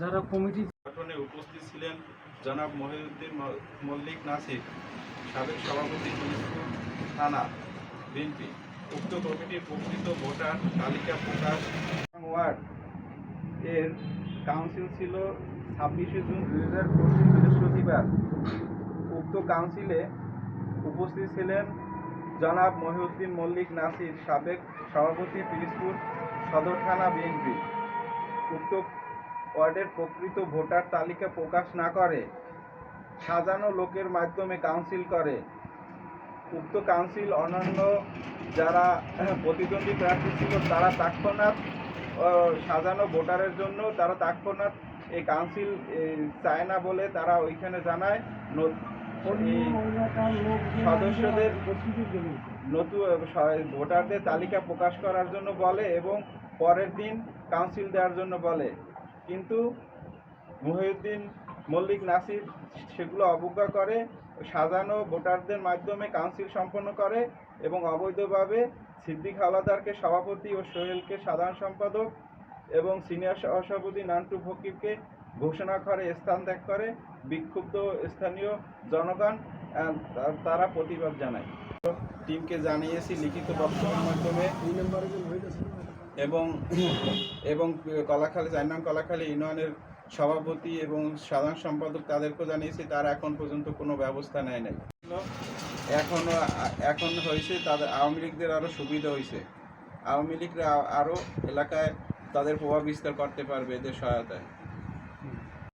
যারা কমিটি গঠনে উপস্থিত ছিলেন জনাব মহিউদ্দিন মল্লিক নাসির, সাবেক সভাপতি থানা বিএনপি, উক্ত কমিটির প্রকৃত ভোটার তালিকা প্রকাশ ওয়ার্ড এর কাউন্সিল ছিল ছাব্বিশে জুন দুই হাজার পঁচিশ বৃহস্পতিবার। উক্ত কাউন্সিলে উপস্থিত ছিলেন জনাব মহিউদ্দিন মল্লিক নাসির, সাবেক সভাপতি পিরিজপুর সদর থানা বিএনপি। উক্ত ওয়ার্ডের প্রকৃত ভোটার তালিকা প্রকাশ না করে, সাজানো লোকের মাধ্যমে কাউন্সিল করে। উক্ত কাউন্সিল অন্যান্য যারা প্রতিদ্বন্দ্বী প্রার্থী ছিল, তারা তৎক্ষণাৎ সাজানো ভোটারের জন্য তারা তৎক্ষণাৎ এই কাউন্সিল চায় না বলে তারা ওইখানে জানায়। সদস্যদের নতুন ভোটারদের তালিকা প্রকাশ করার জন্য বলে এবং পরের দিন কাউন্সিল দেওয়ার জন্য বলে। কিন্তু মহিউদ্দিন মল্লিক, নাসির সেগুলো অবজ্ঞা করে, সাজানো ভোটারদের মাধ্যমে কাউন্সিল সম্পন্ন করে এবং অবৈধভাবে সিদ্দিক হাওলাদারকে সভাপতি ও সোহেলকে সাধারণ সম্পাদক এবং সিনিয়র সহসভাপতি নান্টু ফকিরকে ঘোষণা করে, স্থান ত্যাগ করে বিক্ষুব্ধ স্থানীয় জনগণ তারা প্রতিবাদ জানায়। টিমকে জানিয়েছি লিখিত বক্তব্যের মাধ্যমে। এবং এবং কলাখালী চার কলাখালী ইউনিয়নের সভাপতি এবং সাধারণ সম্পাদক তাদেরকেও জানিয়েছি, তারা এখন পর্যন্ত কোনো ব্যবস্থা নেয় নাই। এখনও, এখন হয়েছে তাদের, আওয়ামী লীগদের আরও সুবিধা হয়েছে। আওয়ামী লীগরা আরও এলাকায় তাদের প্রভাব বিস্তার করতে পারবে এদের সহায়তায়।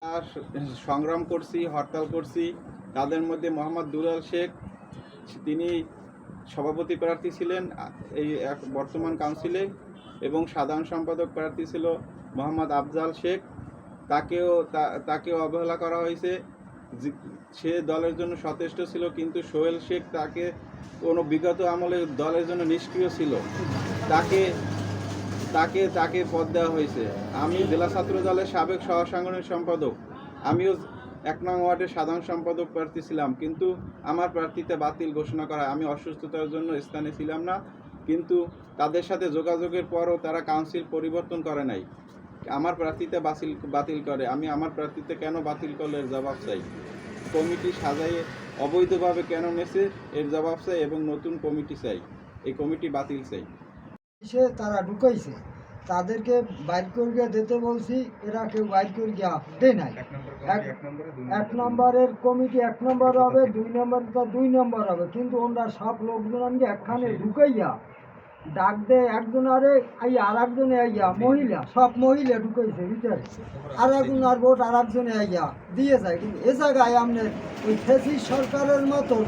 আর সংগ্রাম করছি, হরতাল করছি। তাদের মধ্যে মোহাম্মদ দুলাল শেখ, তিনি সভাপতি প্রার্থী ছিলেন, এই এক- বর্তমান কাউন্সিলে। এবং সাধারণ সম্পাদক প্রার্থী ছিল মোহাম্মদ আফজাল শেখ। তাকেও তাকেও অবহেলা করা হয়েছে। সে দলের জন্য সচেষ্ট ছিল, কিন্তু সোহেল শেখ তাকে কোনো বিগত আমলে দলের জন্য নিষ্ক্রিয় ছিল। তাকে তাকে তাকে পদ দেওয়া হয়েছে। আমি জেলা ছাত্র দলের সাবেক সহ সাংগঠনিক সম্পাদক। আমিও এক নং ওয়ার্ডের সাধারণ সম্পাদক প্রার্থী ছিলাম, কিন্তু আমার প্রার্থীতে বাতিল ঘোষণা করা, আমি অসুস্থতার জন্য স্থানে ছিলাম না। কিন্তু তাদের সাথে যোগাযোগের পরও তারা কাউন্সিল পরিবর্তন করে নাই। আমার প্রার্থীতে বাতিল বাতিল করে। আমি আমার প্রার্থীতে কেন বাতিল করলে এর জবাব চাই? কমিটি সাজাইয়ে অবৈধভাবে কেন নেছে এর জবাব চাই এবং নতুন কমিটি চাই। এই কমিটি বাতিল চাই। সে তারা ঢুকাইছে। তাদেরকে বাইর করিয়া দিতে বলছি এরা কেউ বাইর করিয়া দেয় নাই। এক- এক নম্বরের কমিটি এক নম্বর হবে দুই নম্বর তো দুই নম্বর হবে কিন্তু ওনারা সব লোকজন লোকজনকে একখানে ঢুকাইয়া ডাক দেয় একজন আরে আইয়া আর একজনে আইয়া মহিলা সব মহিলা ঢুকাইছে ভিতরে। আর একজন আর ভোট আর একজনে আইয়া দিয়ে যায় কিন্তু এ জায়গায় আপনার ওই ফেসি সরকারের মতন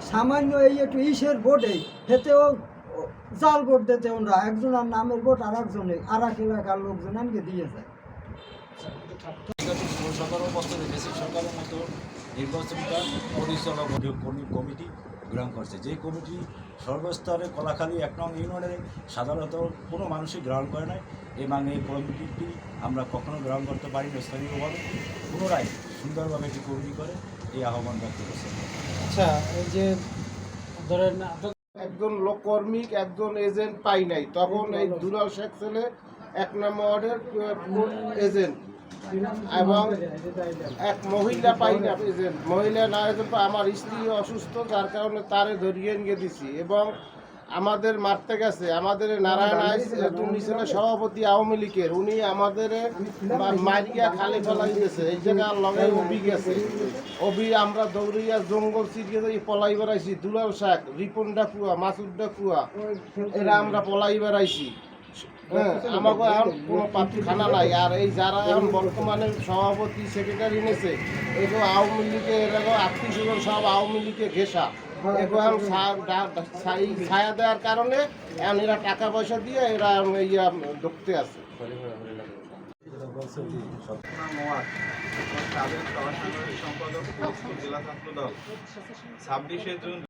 সামান্য এই একটু ইসের ভোটে হেতেও জাল ভোট দিতে ওনরা, একজনের নামের ভোট আর একজনে, আর এক এলাকার লোকজন আনকে দিয়ে যায়। সরকারও সরকারের মতো নির্বাচনটা পরিচালনা কমি- কমিটি গ্রহণ করছে যে কমিটি সর্বস্তরে কলাখালী এক নং ইউনিয়নে সাধারণত কোনো মানুষই গ্রহণ করে নাই এবং এই কমিটিটি আমরা কখনো গ্রহণ করতে পারি না স্থানীয়ভাবে পুনরায় সুন্দরভাবে এটি কমিটি করে এই আহ্বান ব্যক্ত করছে আচ্ছা এই যে ধরেন একজন লোক কর্মিক, একজন এজেন্ট পাই নাই। তখন এই দুলাল শেখ ছেলে এক নম্বর ওয়ার্ডের এজেন্ট? এবং এক মহিলা পাই না এজেন্ট। মহিলা না আমার স্ত্রী অসুস্থ, যার কারণে তারে ধরিয়ে নিয়ে দিছি। এবং আমাদের মারতে গেছে। আমাদের নারায়ণ আইস ছিলেন সভাপতি আওয়ামী লীগের। উনি আমাদের মারিয়া খালি ফেলাই দিয়েছে। এই জায়গায় লগে অবি গেছে। অবি আমরা দৌড়িয়া জঙ্গল যাই পলাই বেড়াইছি। দুলাল শাক রিপন ডাকুয়া মাসুদ ডাকুয়া এরা আমরা পলাই বেড়াইছি। হ্যাঁ আমাকে এখন কোনো পাত্র খানা নাই। আর এই যারা এখন বর্তমানে সভাপতি সেক্রেটারি এনেছে এগুলো আওয়ামী লীগে এরকম আত্মীয় স্বজন সব আওয়ামী লীগের ঘেসা এগুলো এখন ছায়া দেওয়ার কারণে এখন এরা টাকা পয়সা দিয়ে এরা ইয়া ঢুকতে আছে। সম্পাদক জেলা ছাত্র দল ছাব্বিশে জুন